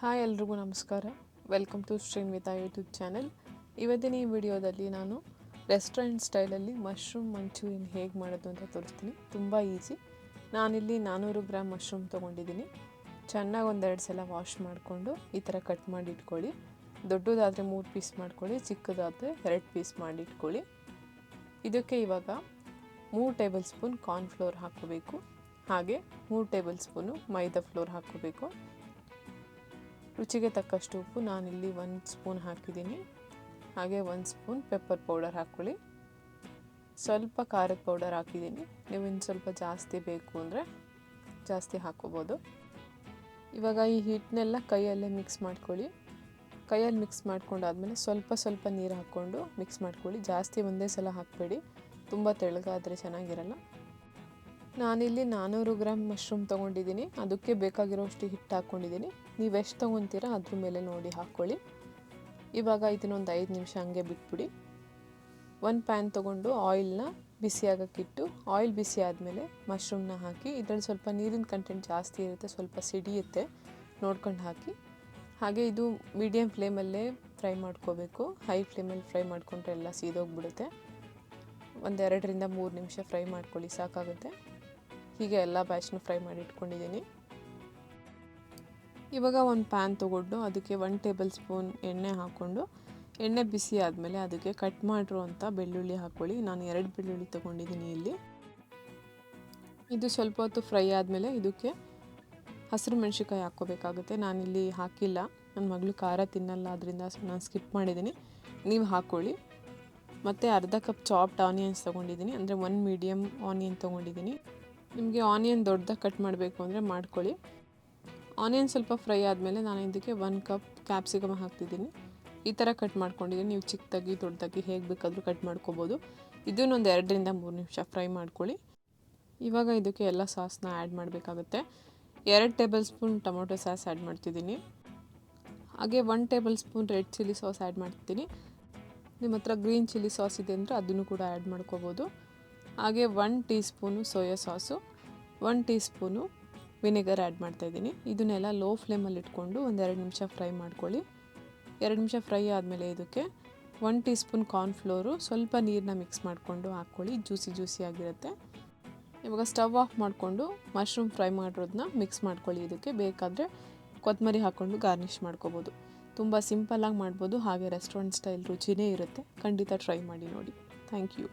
Hi ಎಲ್ರಿಗೂ ನಮಸ್ಕಾರ. Welcome to Srinvita YouTube channel ಇವತ್ತಿನ ಈ ವಿಡಿಯೋದಲ್ಲಿ ನಾನು ರೆಸ್ಟೋರೆಂಟ್ ಸ್ಟೈಲಲ್ಲಿ ಮಶ್ರೂಮ್ ಮಂಚೂರಿಯನ್ ಹೇಗೆ ಮಾಡೋದು ಅಂತ ತೋರಿಸ್ತೀನಿ. ತುಂಬ ಈಸಿ ನಾನಿಲ್ಲಿ ನಾನ್ನೂರು ಗ್ರಾಮ್ ಮಶ್ರೂಮ್ ತೊಗೊಂಡಿದ್ದೀನಿ. ಚೆನ್ನಾಗಿ ಒಂದೆರಡು ಸಲ ವಾಶ್ ಮಾಡಿಕೊಂಡು ಈ ಥರ ಕಟ್ ಮಾಡಿ ಇಟ್ಕೊಳ್ಳಿ. ದೊಡ್ಡದಾದರೆ ಮೂರು ಪೀಸ್ ಮಾಡ್ಕೊಳ್ಳಿ, ಚಿಕ್ಕದಾದರೆ ಎರಡು ಪೀಸ್ ಮಾಡಿ ಇಟ್ಕೊಳ್ಳಿ. ಇದಕ್ಕೆ ಇವಾಗ ಮೂರು ಟೇಬಲ್ ಸ್ಪೂನ್ ಕಾರ್ನ್ ಫ್ಲೋರ್ ಹಾಕೋಬೇಕು ಹಾಗೆ ಮೂರು ಟೇಬಲ್ ಸ್ಪೂನು ಮೈದಾ ಫ್ಲೋರ್ ಹಾಕೋಬೇಕು ರುಚಿಗೆ ತಕ್ಕಷ್ಟು ಉಪ್ಪು ನಾನಿಲ್ಲಿ ಒಂದು ಸ್ಪೂನ್ ಹಾಕಿದ್ದೀನಿ. ಹಾಗೆ ಒಂದು ಸ್ಪೂನ್ ಪೆಪ್ಪರ್ ಪೌಡರ್ ಹಾಕ್ಕೊಳ್ಳಿ. ಸ್ವಲ್ಪ ಖಾರದ ಪೌಡರ್ ಹಾಕಿದ್ದೀನಿ. ನೀವು ಇನ್ನು ಸ್ವಲ್ಪ ಜಾಸ್ತಿ ಬೇಕು ಅಂದರೆ ಜಾಸ್ತಿ ಹಾಕ್ಕೋಬೋದು. ಇವಾಗ ಈ ಹಿಟ್ಟನ್ನೆಲ್ಲ ಕೈಯಲ್ಲೇ ಮಿಕ್ಸ್ ಮಾಡ್ಕೊಳ್ಳಿ. ಕೈಯಲ್ಲಿ ಮಿಕ್ಸ್ ಮಾಡ್ಕೊಂಡಾದ್ಮೇಲೆ ಸ್ವಲ್ಪ ಸ್ವಲ್ಪ ನೀರು ಹಾಕ್ಕೊಂಡು ಮಿಕ್ಸ್ ಮಾಡ್ಕೊಳ್ಳಿ. ಜಾಸ್ತಿ ಒಂದೇ ಸಲ ಹಾಕಬೇಡಿ. ತುಂಬ ತೆಳ್ಳಗಾದರೆ ಚೆನ್ನಾಗಿರಲ್ಲ. ನಾನಿಲ್ಲಿ ನಾನ್ನೂರು ಗ್ರಾಮ್ ಮಶ್ರೂಮ್ ತೊಗೊಂಡಿದ್ದೀನಿ. ಅದಕ್ಕೆ ಬೇಕಾಗಿರೋಷ್ಟು ಹಿಟ್ಟು ಹಾಕ್ಕೊಂಡಿದ್ದೀನಿ. ನೀವು ಎಷ್ಟು ತೊಗೊತೀರಾ ಅದ್ರ ಮೇಲೆ ನೋಡಿ ಹಾಕ್ಕೊಳ್ಳಿ ಇವಾಗ ಇದನ್ನೊಂದು ಐದು ನಿಮಿಷ ಹಂಗೆ ಬಿಟ್ಬಿಡಿ. ಒಂದು ಪ್ಯಾನ್ ತೊಗೊಂಡು ಆಯಿಲ್ನ ಬಿಸಿ ಆಗೋಕ್ಕಿಟ್ಟು ಆಯಿಲ್ ಬಿಸಿ ಆದಮೇಲೆ ಮಶ್ರೂಮ್ನ ಹಾಕಿ, ಇದರಲ್ಲಿ ಸ್ವಲ್ಪ ನೀರಿನ ಕಂಟೆಂಟ್ ಜಾಸ್ತಿ ಇರುತ್ತೆ, ಸ್ವಲ್ಪ ಸಿಡಿಯುತ್ತೆ, ನೋಡ್ಕೊಂಡು ಹಾಕಿ. ಹಾಗೆ ಇದು ಮೀಡಿಯಮ್ ಫ್ಲೇಮಲ್ಲೇ ಫ್ರೈ ಮಾಡ್ಕೋಬೇಕು. ಹೈ ಫ್ಲೇಮಲ್ಲಿ ಫ್ರೈ ಮಾಡಿಕೊಂಡ್ರೆ ಎಲ್ಲ ಸೀದೋಗ್ಬಿಡುತ್ತೆ. ಒಂದೆರಡರಿಂದ ಮೂರು ನಿಮಿಷ ಫ್ರೈ ಮಾಡ್ಕೊಳ್ಳಿ, ಸಾಕಾಗುತ್ತೆ. ಹೀಗೆ ಎಲ್ಲ ಬ್ಯಾಚ್ನ ಫ್ರೈ ಮಾಡಿ ಇಟ್ಕೊಂಡಿದ್ದೀನಿ. ಇವಾಗ ಒಂದು ಪ್ಯಾನ್ ತೊಗೊಂಡು ಅದಕ್ಕೆ ಒನ್ ಟೇಬಲ್ ಸ್ಪೂನ್ ಎಣ್ಣೆ ಹಾಕ್ಕೊಂಡು, ಎಣ್ಣೆ ಬಿಸಿ ಆದಮೇಲೆ ಅದಕ್ಕೆ ಕಟ್ ಮಾಡಿರುವಂಥ ಬೆಳ್ಳುಳ್ಳಿ ಹಾಕ್ಕೊಳ್ಳಿ. ನಾನು ಎರಡು ಬೆಳ್ಳುಳ್ಳಿ ತೊಗೊಂಡಿದ್ದೀನಿ ಇಲ್ಲಿ. ಇದು ಸ್ವಲ್ಪ ಹೊತ್ತು ಫ್ರೈ ಆದಮೇಲೆ ಇದಕ್ಕೆ ಹಸಿರು ಮೆಣಸಿನ್ಕಾಯಿ ಹಾಕ್ಕೋಬೇಕಾಗುತ್ತೆ. ನಾನಿಲ್ಲಿ ಹಾಕಿಲ್ಲ. ನನ್ನ ಮಗಳು ಖಾರ ತಿನ್ನಲ್ಲ, ಅದರಿಂದ ನಾನು ಸ್ಕಿಪ್ ಮಾಡಿದ್ದೀನಿ. ನೀವು ಹಾಕ್ಕೊಳ್ಳಿ. ಮತ್ತು ಅರ್ಧ ಕಪ್ ಚಾಪ್ಡ್ ಆನಿಯನ್ಸ್ ತೊಗೊಂಡಿದ್ದೀನಿ. ಅಂದರೆ ಒನ್ ಮೀಡಿಯಮ್ ಆನಿಯನ್ ತೊಗೊಂಡಿದ್ದೀನಿ. ನಿಮಗೆ ಆನಿಯನ್ ದೊಡ್ಡದಾಗಿ ಕಟ್ ಮಾಡಬೇಕು ಅಂದರೆ ಮಾಡ್ಕೊಳ್ಳಿ. ಆನಿಯನ್ ಸ್ವಲ್ಪ ಫ್ರೈ ಆದಮೇಲೆ ನಾನು ಇದಕ್ಕೆ ಒನ್ ಕಪ್ ಕ್ಯಾಪ್ಸಿಕಮ್ ಹಾಕ್ತಿದ್ದೀನಿ. ಈ ಥರ ಕಟ್ ಮಾಡ್ಕೊಂಡಿದ್ದೀನಿ. ನೀವು ಚಿಕ್ಕದಾಗಿ, ದೊಡ್ಡದಾಗಿ ಹೇಗೆ ಬೇಕಾದರೂ ಕಟ್ ಮಾಡ್ಕೋಬೋದು. ಇದನ್ನೊಂದು ಎರಡರಿಂದ ಮೂರು ನಿಮಿಷ ಫ್ರೈ ಮಾಡ್ಕೊಳ್ಳಿ. ಇವಾಗ ಇದಕ್ಕೆ ಎಲ್ಲ ಸಾಸ್ನ ಆ್ಯಡ್ ಮಾಡಬೇಕಾಗುತ್ತೆ. ಎರಡು tablespoon tomato sauce add ಮಾಡ್ತಿದ್ದೀನಿ. ಹಾಗೆ one tablespoon red chilli sauce add ಮಾಡ್ತಿದ್ದೀನಿ. ನಿಮ್ಮ ಹತ್ರ ಗ್ರೀನ್ ಚಿಲ್ಲಿ ಸಾಸ್ ಇದೆ ಅಂದರೆ ಅದನ್ನು ಕೂಡ ಆ್ಯಡ್ ಮಾಡ್ಕೋಬೋದು. ಹಾಗೆ one teaspoon soya sauce. One teaspoon vinegar add ಮಾಡ್ತಾಯಿದ್ದೀನಿ ಇದನ್ನೆಲ್ಲ ಲೋ ಫ್ಲೇಮಲ್ಲಿ ಇಟ್ಕೊಂಡು ಒಂದೆರಡು ನಿಮಿಷ ಫ್ರೈ ಮಾಡ್ಕೊಳ್ಳಿ. ಎರಡು ನಿಮಿಷ ಫ್ರೈ ಆದಮೇಲೆ ಇದಕ್ಕೆ ಒನ್ ಟೀ ಸ್ಪೂನ್ ಕಾರ್ನ್ಫ್ಲೋರು ಸ್ವಲ್ಪ ನೀರನ್ನ ಮಿಕ್ಸ್ ಮಾಡಿಕೊಂಡು ಹಾಕ್ಕೊಳ್ಳಿ. ಜ್ಯೂಸಿ ಜ್ಯೂಸಿ ಆಗಿರುತ್ತೆ. ಇವಾಗ ಸ್ಟವ್ ಆಫ್ ಮಾಡಿಕೊಂಡು ಮಶ್ರೂಮ್ ಫ್ರೈ ಮಾಡಿರೋದನ್ನ ಮಿಕ್ಸ್ ಮಾಡ್ಕೊಳ್ಳಿ. ಇದಕ್ಕೆ ಬೇಕಾದರೆ ಕೊತ್ತಂಬರಿ ಹಾಕ್ಕೊಂಡು ಗಾರ್ನಿಷ್ ಮಾಡ್ಕೋಬೋದು. ತುಂಬ ಸಿಂಪಲ್ಲಾಗಿ ಮಾಡ್ಬೋದು. ಹಾಗೆ ರೆಸ್ಟೋರೆಂಟ್ ಸ್ಟೈಲ್ ರುಚಿನೇ ಇರುತ್ತೆ. ಖಂಡಿತ ಟ್ರೈ ಮಾಡಿ ನೋಡಿ. Thank you.